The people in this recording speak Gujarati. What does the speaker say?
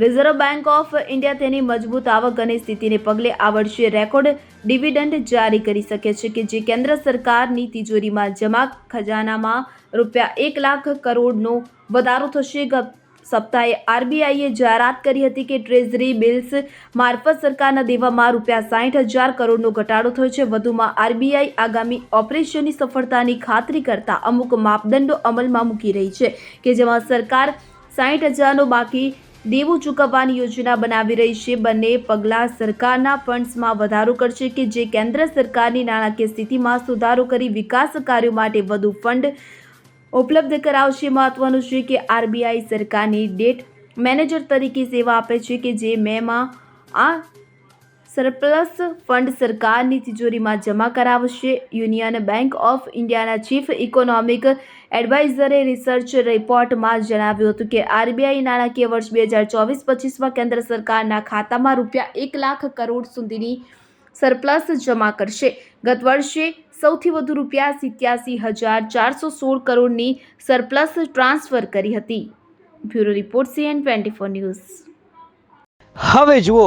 રિઝર્વ બેંક ઓફ ઇન્ડિયા તેની મજબૂત આવક અને સ્થિતિને પગલે આ વર્ષે રેકોર્ડ ડિવિડન્ડ જારી કરી શકે છે કે જે કેન્દ્ર સરકારની તિજોરીમાં જમા ખજાનામાં રૂપિયા એક લાખ કરોડનો વધારો થશે. સપ્તાહે આરબીઆઈએ જાહેરાત કરી હતી કે ટ્રેઝરી બિલ્સ મારફત સરકારના દેવામાં રૂપિયા સાઠ હજાર કરોડનો ઘટાડો થયો છે. વધુમાં આરબીઆઈ આગામી ઓપરેશનની સફળતાની ખાતરી કરતા અમુક માપદંડો અમલમાં મૂકી રહી છે કે જેમાં સરકાર સાઠ હજારનો બાકી દેવું ચૂકવવાની યોજના બનાવી રહી છે. બંને પગલાં સરકારના ફંડ્સમાં વધારો કરશે કે જે કેન્દ્ર સરકારની નાણાકીય સ્થિતિમાં સુધારો કરી વિકાસ કાર્યો માટે વધુ ફંડ ઉપલબ્ધ કરાવશે. મહત્વનું છે કે આરબીઆઈ સરકારની ડેટ મેનેજર તરીકે સેવા આપે છે કે જે મેમાં આ સરપ્લસ ફંડ સરકારની તિજોરીમાં જમા કરાવશે. યુનિયન બેંક ઓફ ઇન્ડિયાના ચીફ ઇકોનોમિક એડવાઇઝરે રિસર્ચ રિપોર્ટમાં જણાવ્યું હતું કે, આરબીઆઈ નાણાકીય વર્ષ બે હજાર ચોવીસ પચીસમાં કેન્દ્ર સરકારના ખાતામાં રૂપિયા એક લાખ કરોડ સુધીની સરપ્લસ જમા કરશે. ગત વર્ષે સૌથી વધુ રૂપિયા સિત્યાસી હજાર ચારસો સોળ કરોડની સરપ્લસ ટ્રાન્સફર કરી હતી. Bureau report CN twenty four news. હવે જુઓ